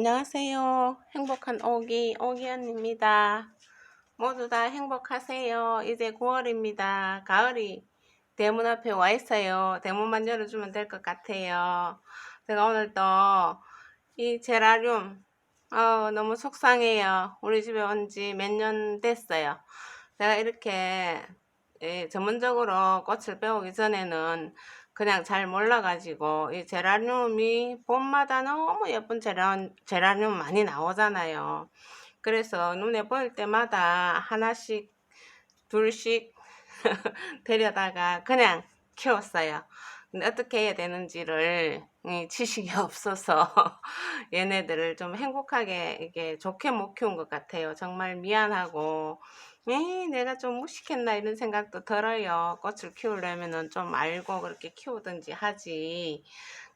안녕하세요. 행복한 오기, 오기언입니다. 모두 다 행복하세요. 이제 9월입니다. 가을이 대문 앞에 와 있어요. 대문만 열어주면 될 것 같아요. 제가 오늘 또 이 제라늄, 어, 너무 속상해요. 우리 집에 온 지 몇 년 됐어요. 제가 이렇게 예, 전문적으로 꽃을 배우기 전에는 그냥 잘 몰라가지고 이 제라늄이 봄마다 너무 예쁜 제라, 제라늄 많이 나오잖아요. 그래서 눈에 보일 때마다 하나씩 둘씩 데려다가 그냥 키웠어요. 근데 어떻게 해야 되는지를 이 지식이 없어서 얘네들을 좀 행복하게 이게 좋게 못 키운 것 같아요. 정말 미안하고 에이, 내가 좀 무식했나 이런 생각도 들어요. 꽃을 키우려면은 좀 알고 그렇게 키우든지 하지.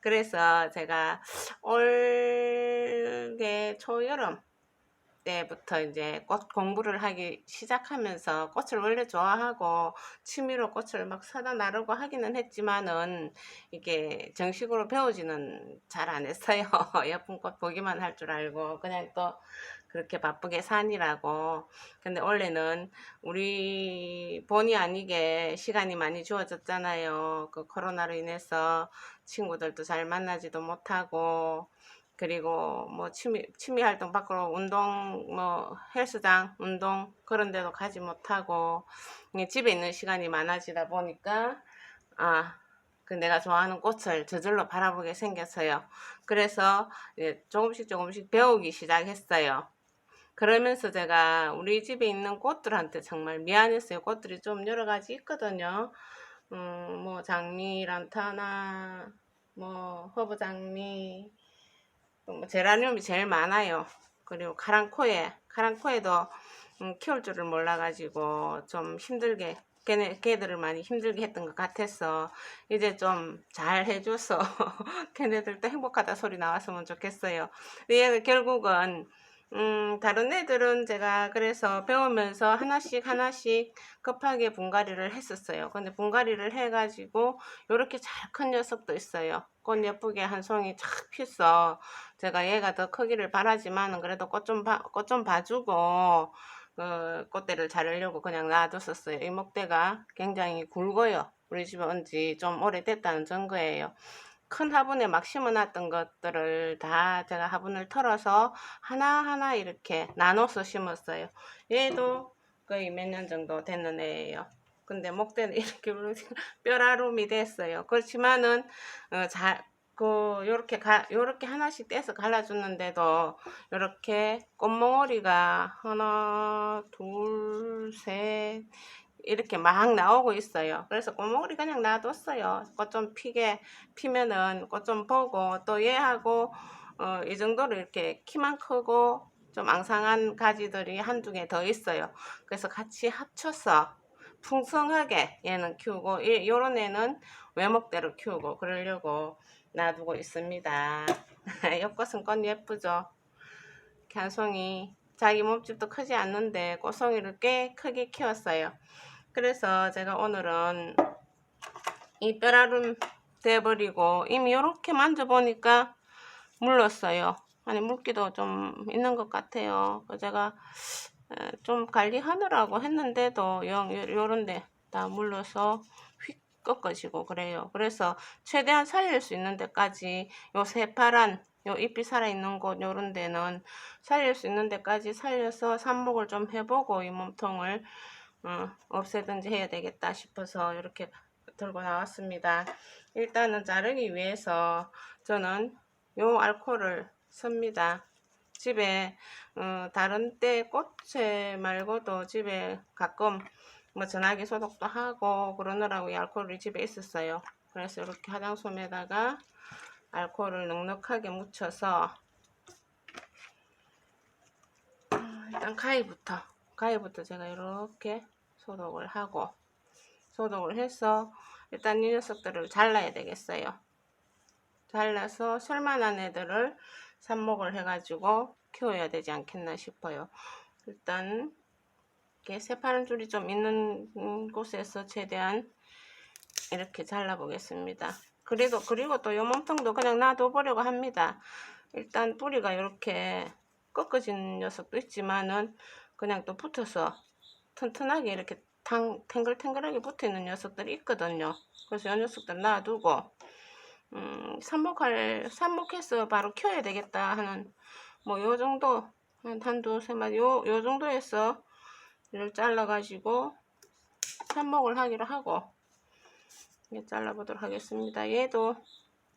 그래서 제가 올해 초여름 때부터 이제 꽃 공부를 하기 시작하면서 꽃을 원래 좋아하고 취미로 꽃을 막 사다 나르고 하기는 했지만은 이게 정식으로 배우지는 잘 안 했어요. 예쁜 꽃 보기만 할 줄 알고 그냥 또 그렇게 바쁘게 사니라고. 근데 원래는 우리 본의 아니게 시간이 많이 주어졌잖아요. 그 코로나로 인해서 친구들도 잘 만나지도 못하고 그리고 뭐 취미 취미 활동 밖으로 운동 뭐 헬스장 운동 그런 데도 가지 못하고 집에 있는 시간이 많아지다 보니까 아 그 내가 좋아하는 꽃을 저절로 바라보게 생겼어요. 그래서 조금씩 조금씩 배우기 시작했어요. 그러면서 제가 우리 집에 있는 꽃들한테 정말 미안했어요. 꽃들이 좀 여러 가지 있거든요. 음, 뭐 장미, 란타나, 뭐 허브 장미, 뭐 제라늄이 제일 많아요. 그리고 카랑코에, 카랑코에도 음, 키울 줄을 몰라가지고 좀 힘들게 걔네, 걔들을 많이 힘들게 했던 것 같아서 이제 좀 잘 해줘서 걔네들도 행복하다 소리 나왔으면 좋겠어요. 근데 결국은 음, 다른 애들은 제가 그래서 배우면서 하나씩 하나씩 급하게 분갈이를 했었어요. 근데 분갈이를 해가지고 이렇게 잘 큰 녀석도 있어요. 꽃 예쁘게 한 송이 착 피서 제가 얘가 더 크기를 바라지만은 그래도 꽃 좀 꽃 좀 봐주고 그 꽃대를 자르려고 그냥 놔뒀었어요. 이 목대가 굉장히 굵어요. 우리 집에 온 지 좀 오래됐다는 증거예요. 큰 화분에 막 심어놨던 것들을 다 제가 화분을 털어서 하나하나 이렇게 나눠서 심었어요. 얘도 거의 몇 년 정도 됐는 애예요. 근데 목대는 이렇게 뼈라룸이 됐어요. 그렇지만은 어, 잘, 그 요렇게 가 요렇게 하나씩 떼서 갈라줬는데도 요렇게 꽃몽오리가 하나 둘 셋 이렇게 막 나오고 있어요. 그래서 꽃목걸이 그냥 놔뒀어요. 꽃 좀 피게 피면은 꽃 좀 보고 또 얘하고 어, 이 정도로 이렇게 키만 크고 좀 앙상한 가지들이 한두 개 더 있어요. 그래서 같이 합쳐서 풍성하게 얘는 키우고 이, 요런 애는 외목대로 키우고 그러려고 놔두고 있습니다. 옆꽃은 꽃 예쁘죠? 이렇게 한 송이 자기 몸집도 크지 않는데 꽃송이를 꽤 크게 키웠어요. 그래서 제가 오늘은 이 뼈라름 돼버리고 이미 이렇게 만져보니까 물렀어요. 아니 물기도 좀 있는 것 같아요. 그 제가 좀 관리하느라고 했는데도 영 요런데 다 물러서 휙 꺾어지고 그래요. 그래서 최대한 살릴 수 있는 데까지 요 새파란 요 잎이 살아있는 곳 요런 데는 살릴 수 있는 데까지 살려서 삽목을 좀 해보고 이 몸통을 어, 없애든지 해야 되겠다 싶어서 이렇게 들고 나왔습니다. 일단은 자르기 위해서 저는 요 알코올을 씁니다. 집에 어, 다른 때 꽃에 말고도 집에 가끔 뭐 전화기 소독도 하고 그러느라고 이 알코올이 집에 있었어요. 그래서 이렇게 화장솜에다가 알코올을 넉넉하게 묻혀서 아, 일단 가위부터 가위부터 제가 이렇게 소독을 하고 소독을 해서 일단 이 녀석들을 잘라야 되겠어요. 잘라서 쓸만한 애들을 삽목을 해가지고 키워야 되지 않겠나 싶어요. 일단 이렇게 새파란 줄이 좀 있는 곳에서 최대한 이렇게 잘라 보겠습니다. 그래도 그리고 또 요 몸통도 그냥 놔둬 보려고 합니다. 일단 뿌리가 이렇게 꺾어진 녀석도 있지만은 그냥 또 붙어서 튼튼하게 이렇게 탕, 탱글탱글하게 붙어 있는 녀석들이 있거든요. 그래서 이 녀석들 놔두고 음, 삽목할 삽목해서 바로 키워야 되겠다 하는 뭐 요 정도 한 한두 세 마디 요, 요 정도에서 이를 잘라 가지고 삽목을 하기로 하고 이게 잘라 보도록 하겠습니다. 얘도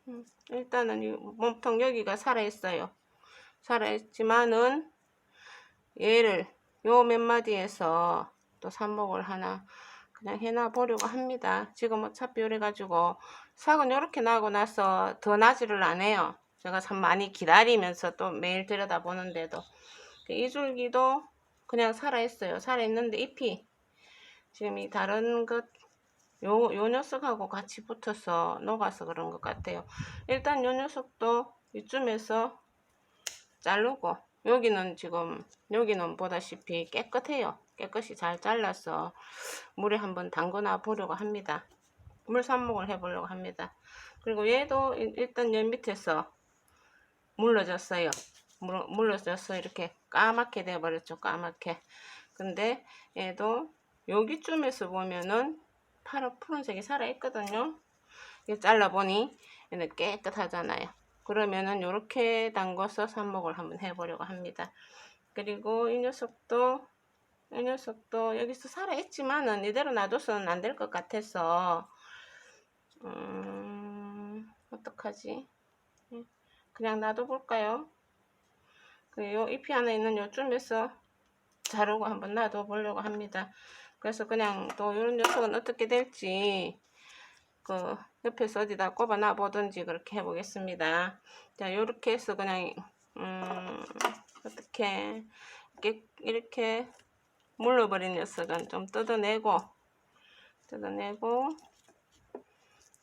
음, 일단은 이 몸통 여기가 살아 있어요. 살아 있지만은 얘를 요 몇 마디에서 또 삽목을 하나 그냥 해놔 보려고 합니다. 지금 어차피 이래 가지고 삭은 이렇게 나고 나서 더 나지를 않아요. 제가 참 많이 기다리면서 또 매일 들여다 보는데도 이 줄기도 그냥 살아 있어요. 살아 있는데 잎이 지금 이 다른 것 요, 요 녀석하고 같이 붙어서 녹아서 그런 것 같아요. 일단 요 녀석도 이쯤에서 자르고 여기는 지금 여기는 보다시피 깨끗해요. 깨끗이 잘 잘라서 물에 한번 담궈놔 보려고 합니다. 물 삽목을 해보려고 합니다. 그리고 얘도 일- 일단 얘 밑에서 물러졌어요. 물, 물러져서 이렇게 까맣게 돼버렸죠. 까맣게. 근데 얘도 여기쯤에서 보면은 파란 푸른색이 살아있거든요. 이거 잘라보니 얘는 깨끗하잖아요. 그러면은 이렇게 담궈서 삽목을 한번 해보려고 합니다. 그리고 이 녀석도 이 녀석도 여기서 살아있지만은 이대로 놔둬서는 안 될 것 같아서 음, 어떡하지? 예, 그냥 놔둬볼까요? 그요 잎이 하나 있는 요쯤에서 자르고 한번 놔둬 보려고 합니다. 그래서 그냥 또 이런 녀석은 어떻게 될지 그 옆에서 어디다 꼽아 놔 보든지 그렇게 해보겠습니다. 자, 요렇게 해서 그냥 음, 어떻게 이렇게, 이렇게 물러버린 녀석은 좀 뜯어내고 뜯어내고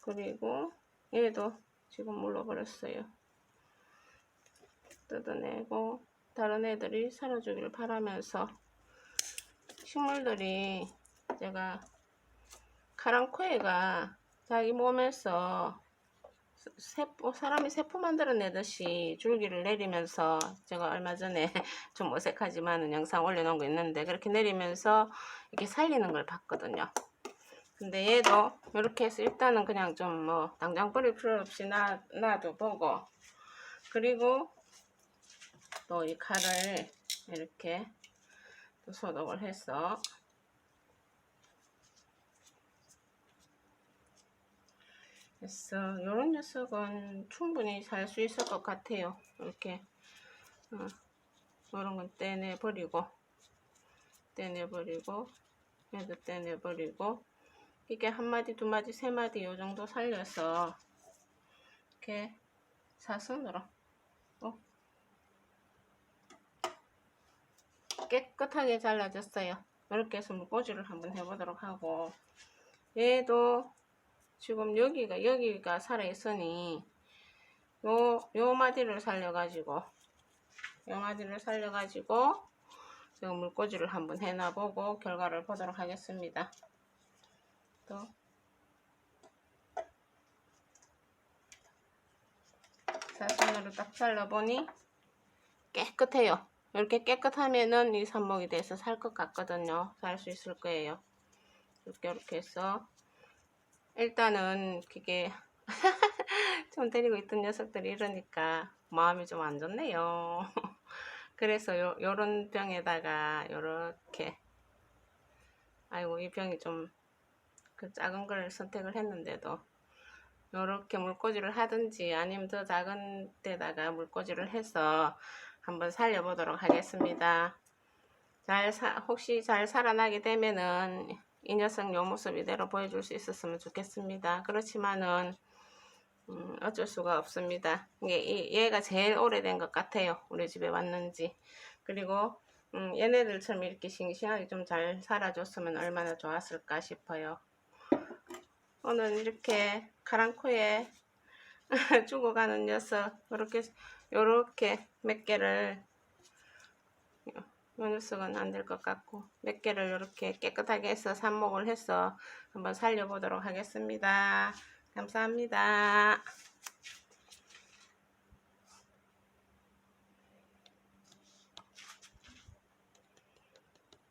그리고 얘도 지금 물러버렸어요. 뜯어내고 다른 애들이 살아주길 바라면서 식물들이 제가 카랑코에가 자기 몸에서 세포, 사람이 세포 만들어내듯이 줄기를 내리면서 제가 얼마 전에 좀 어색하지만 영상 올려놓은 거 있는데 그렇게 내리면서 이렇게 살리는 걸 봤거든요. 근데 얘도 이렇게 해서 일단은 그냥 좀 뭐 당장 뿌릴 필요 없이 놔, 놔도 보고 그리고 또 이 칼을 이렇게 또 소독을 해서 그래서 이런 녀석은 충분히 살 수 있을 것 같아요. 이렇게 어, 이런 건 떼내 버리고 떼내 버리고 얘도 떼내 버리고 이게 한 마디 두 마디 세 마디 요 정도 살려서 이렇게 사선으로 어, 깨끗하게 잘라졌어요. 이렇게 해서 물꽂이를 한번 해보도록 하고 얘도 지금 여기가 여기가 살아 있으니 요, 요 마디를 살려가지고 요 마디를 살려가지고 지금 물꽂이를 한번 해놔보고 결과를 보도록 하겠습니다. 또 사선으로 딱 잘라보니 깨끗해요. 이렇게 깨끗하면은 이 삽목이 돼서 살 것 같거든요. 살 수 있을 거예요. 이렇게 이렇게 해서 일단은 그게 좀 데리고 있던 녀석들이 이러니까 마음이 좀 안 좋네요. 그래서 요, 요런 병에다가 요렇게 아이고 이 병이 좀 그 작은 걸 선택을 했는데도 요렇게 물꽂이를 하든지 아니면 더 작은 데다가 물꽂이를 해서 한번 살려보도록 하겠습니다. 잘 사, 혹시 잘 살아나게 되면은 이 녀석 요 모습 이대로 보여줄 수 있었으면 좋겠습니다. 그렇지만은 음, 어쩔 수가 없습니다. 이게 이- 얘가 제일 오래된 것 같아요. 우리 집에 왔는지. 그리고 음, 얘네들처럼 이렇게 싱싱하게 좀 잘 살아줬으면 얼마나 좋았을까 싶어요. 오늘 이렇게 카랑코에 죽어가는 녀석 이렇게 요렇게 몇 개를 요 녀석은 안 될 것 같고 몇 개를 이렇게 깨끗하게 해서 삽목을 해서 한번 살려보도록 하겠습니다. 감사합니다.